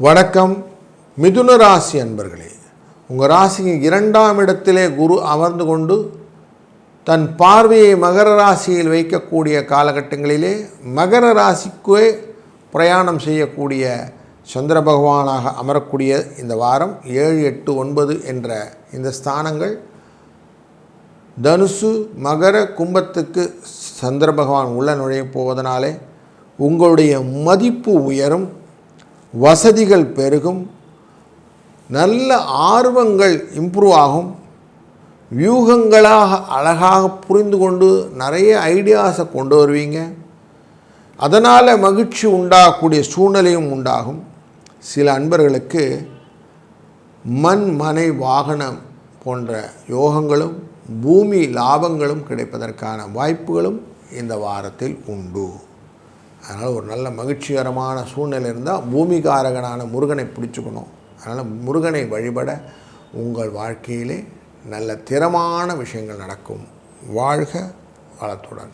வணக்கம் மிதுன ராசி அன்பர்களே. உங்கள் ராசிக்கு இரண்டாம் இடத்திலே குரு அமர்ந்து கொண்டு தன் பார்வையை மகர ராசியில் வைக்கக்கூடிய காலகட்டங்களிலே மகர ராசிக்கே பிரயாணம் செய்யக்கூடிய சந்திர பகவானாக அமரக்கூடிய இந்த வாரம் ஏழு எட்டு ஒன்பது என்ற இந்த ஸ்தானங்கள். தனுசு மகர கும்பத்துக்கு சந்திர பகவான் உள்ள நுழைய போவதனாலே உங்களுடைய மதிப்பு உயரும். வசதிகள் பெருகும் நல்ல ஆர்வங்கள் இம்ப்ரூவ் ஆகும் வியூகங்களாக அழகாக புரிந்து கொண்டு நிறைய ஐடியாஸை கொண்டு வருவீங்க. அதனால் மகிழ்ச்சி உண்டாகக்கூடிய சூழ்நிலையும் உண்டாகும். சில அன்பர்களுக்கு மண் மனை வாகனம் போன்ற யோகங்களும் பூமி லாபங்களும் கிடைப்பதற்கான வாய்ப்புகளும் இந்த வாரத்தில் உண்டு. அதனால் ஒரு நல்ல மகிழ்ச்சிகரமான சூழ்நிலை இருந்தால் பூமிகாரகனான முருகனை பிடிச்சுக்கணும். அதனால் முருகனை வழிபட உங்கள் வாழ்க்கையிலே நல்ல திறமான விஷயங்கள் நடக்கும். வாழ்க வளத்துடன்.